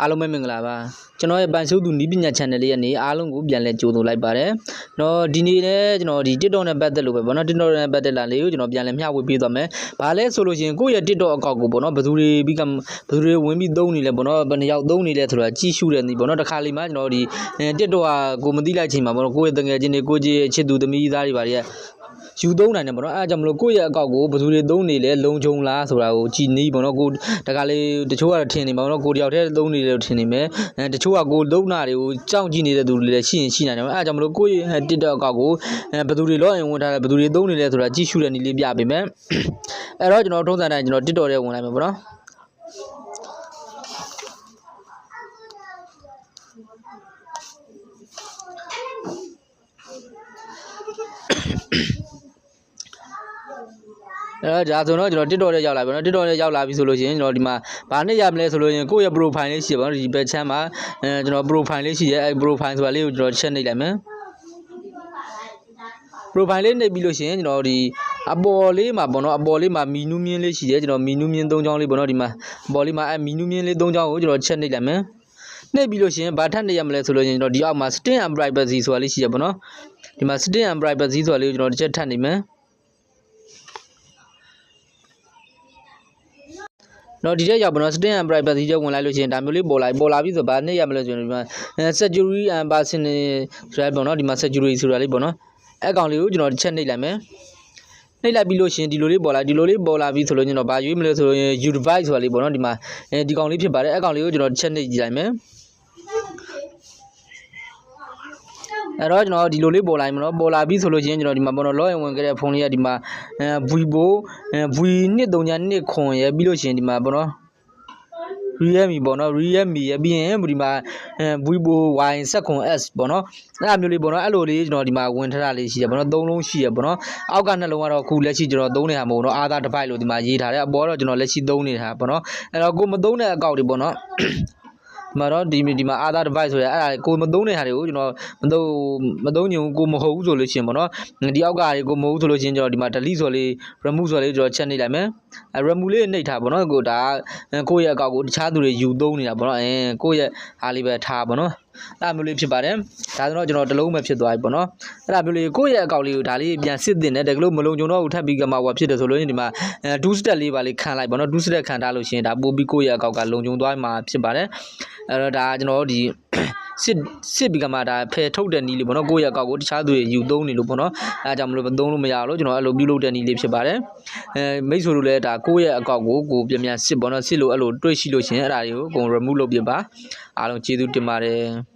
အားလုံးပဲမင်္ဂလာပါကျွန်တော်ရဲ့ပန်ဆိုးသူနီးပညာ channel လေးကနေအားလုံးကိုပြန်လဲကြိုဆိုလိုက်ပါတယ်။တော့ဒီနေ့လည်းကျွန်တော်ဒီ TikTok နဲ့ပတ်သက်လို့ပဲဗောနော် TikTok နဲ့ပတ်သက်လာလေးကိုကျွန်တော်ပြန်လဲမျှဝေပေးသွားမယ်။ဘာလဲဆိုလို့ရှိရင်ကိုယ့်ရဲ့ TikTok အကောင့်ကိုဗောနော်ဘယ်သူတွေပြီးကဘယ်သူတွေဝင်ပြီးသုံးနေလဲဗောနော်ဘယ်နှယောက်သုံးနေလဲဆိုတာကြည့်ရှုတဲ့နေ့ဗောနော်တစ်ခါလေမှကျွန်တော်ဒီ TikTok ကကိုမသိလိုက်ချိန်မှာဗောနော်ကိုယ့်ရဲ့တငယ်ချင်းတွေကိုကြီးချစ်သူသမီးသားတွေပါတွေ ယူသုံးနိုင်တယ်ဗောနော်အဲဒါကြောင့်မလို့ကိုယ့်ရဲ့အကောင့်ကိုဘယ်သူတွေသုံးနေလဲလုံခြုံလားဆိုတာကိုကြည်နီးဗောနော်ကိုတခါလေတချို့ကတော့ထင်နေမှာဗောနော်ကိုတယောက်တည်းသုံးနေတယ်လို့ထင်နေမယ်အဲတချို့ကကိုသုံးတာတွေကိုကြောက်ကြည့်နေတဲ့သူတွေလည်းရှိရင်ရှိနိုင်တယ်ဗောအဲဒါကြောင့်မလို့ကိုယ့်ရဲ့ TikTok အကောင့်ကိုအဲဘယ်သူတွေလောရင်ဝင်ထားတယ်ဘယ်သူတွေသုံးနေလဲဆိုတာကြည့်ရှုတဲ့နည်းလေးပြပေးမယ်အဲ့တော့ကျွန်တော်ထုံးစံတိုင်းကျွန်တော် TikTok ထဲဝင်လိုက်မယ်ဗောနော် အဲ့ဒါဆိုတော့ကျွန်တော် TikTok ထဲရောက်လာပြီနော် TikTok ထဲရောက်လာပြီဆိုလို့ရှိရင်ကျွန်တော်ဒီမှာဘာနဲ့ရမလဲဆိုလို့ရင်ကိုယ့်ရဲ့ profile လေးရှိပါတော့ဒီဘက်ချမ်းမှာအဲကျွန်တော် profile လေးရှိရဲအဲ profile ဆိုတာလေးကိုကျွန်တော်ချက်နှိပ်လိုက်မယ် profile လေးနှိပ်ပြီးလို့ရှိရင်ကျွန်တော်ဒီအပေါ်လေးမှာပေါ့နော်အပေါ်လေးမှာမီနူးမြင်းလေးရှိတယ်ကျွန်တော်မီနူးမြင်း၃ချောင်းလေးပေါ့နော်ဒီမှာအပေါ်လေးမှာအဲမီနူးမြင်းလေး၃ချောင်းကိုကျွန်တော်ချက်နှိပ်လိုက်မယ်နှိပ်ပြီးလို့ရှိရင်ဘာထပ်နေရမလဲဆိုလို့ရင်ကျွန်တော်ဒီအောက်မှာ sting and privacy ဆိုတာလေးရှိရပေါ့နော်ဒီမှာ sting and privacy ဆိုတာလေးကိုကျွန်တော်တစ်ချက်ထပ်နေမယ် နော်ဒီထက်ရောက်ပါတော့ string and privacy ကျဝင်လိုက်လို့ရှိရင်ဒါမျိုးလေးပေါ်လာပေါ်လာပြီဆိုတော့ဗာနဲ့ရမလဲဆိုရင်ဒီမှာ security and personal ဆိုရပေါ့နော်ဒီမှာ security ဆိုတာလေးပေါ့နော်အဲအကောင်လေးကိုကျွန်တော်တစ်ချက်နှိပ်လိုက်မယ်နှိပ်လိုက်ပြီးလို့ရှိရင်ဒီလိုလေးပေါ်လာဒီလိုလေးပေါ်လာပြီဆိုလို့ကျွန်တော်ဗာရွေးမလဲဆိုရင် u device ဆိုတာလေးပေါ့နော်ဒီမှာအဲဒီကောင်လေးဖြစ်ပါတယ်အဲကောင်လေးကိုကျွန်တော်တစ်ချက်နှိပ်ကြည့်လိုက်မယ် အဲ့တော့ကျွန်တော်ဒီလိုလေးပေါ်လာပြီမနော်ပေါ်လာပြီဆိုလို့ချင်းကျွန်တော်ဒီမှာပေါ်တော့ login ဝင်ခဲ့တဲ့ဖုန်းလေးကဒီမှာအဲ Vivo အဲ V23 ခွန်ရပြီးလို့ချင်းဒီမှာပေါ့နော် Realme ပေါ့နော် Realme ရပြီးရင်ဒီမှာအဲ Vivo Y7S ပေါ့နော်အဲ့အမျိုးလေးပေါ့နော်အဲ့လိုလေးကျွန်တော်ဒီမှာဝင်ထတာလေးရှိတယ်ပေါ့နော်သုံးလုံးရှိရပေါ့နော်အောက်ကနှလုံးကတော့အခုလက်ရှိကျွန်တော်သုံးနေတာမဟုတ်ဘူးနော်အာသာတစ်ပိုက်လို့ဒီမှာရေးထားတယ်အပေါ်တော့ကျွန်တော်လက်ရှိသုံးနေတာပေါ့နော်အဲ့တော့ကိုမသုံးတဲ့အကောက်တွေပေါ့နော်ဒီ မှာတော့ဒီဒီမှာအာသာ device ဆိုရအဲ့ဒါကိုမသုံးတဲ့ဟာတွေကိုကျွန်တော်မသုံးမသုံးညုံကိုမဟုတ်ဘူးဆိုလို့ရှိရင်ပေါ့နော်ဒီအောက်ကတွေကိုမဟုတ်ဘူးဆိုလို့ရှိရင်ကျွန်တော်ဒီမှာ delete ဆိုလေး remove ဆိုလေးကျွန်တော်ချက်နေလိုက်မယ်အဲ remove လေးနှိပ်ထားပေါ့နော်ကိုဒါကိုယ့်ရဲ့အကောက်ကိုတခြားသူတွေယူသုံးနေတာပေါ့နော်အဲကိုယ့်ရဲ့ဟာလေးပဲထားပေါ့နော် အဲ့လိုမျိုးလေးဖြစ်ပါတယ်ဒါဆိုတော့ကျွန်တော်တစ်လုံးပဲဖြစ်သွားပြီပေါ့နော်အဲ့ဒါမျိုးလေးကိုယ့်ရဲ့အကောက်လေးကိုဒါလေးပြန်စစ်တင်တယ်တကယ်လို့မလုံခြုံတော့ဘူးထပ်ပြီးကမှဟိုဖြစ်တယ်ဆိုလို့ဒီမှာအဲ2 step လေးပါလေးခံလိုက်ပေါ့နော်2 step ခံထားလို့ရှိရင်ဒါပို့ပြီးကိုယ့်ရဲ့အကောက်ကလုံခြုံသွားမှာဖြစ်ပါတယ်အဲ့တော့ဒါကျွန်တော်ဒီ စစ်စစ်ပြီးကမှဒါဖယ်ထုတ်တဲ့နီးလေးပေါ့နော်ကိုယ့်ရဲ့အကောက်ကိုတခြားသူတွေယူသုံးနေလို့ပေါ့နော်အဲဒါကြောင့်မလို့မသုံးလို့မရလို့ကျွန်တော်အဲ့လိုပြုလုပ်တဲ့နီးလေးဖြစ်ပါတယ်အဲမိတ်ဆွေတို့လည်းဒါကိုယ့်ရဲ့အကောက်ကိုကိုပြန်ပြန်စစ်ပေါ့နော်စစ်လို့အဲ့လိုတွေ့ရှိလို့ရှင်အဲ့ဒါတွေကိုအကုန် remove လုပ်ပြပါအားလုံးကျေးဇူးတင်ပါတယ်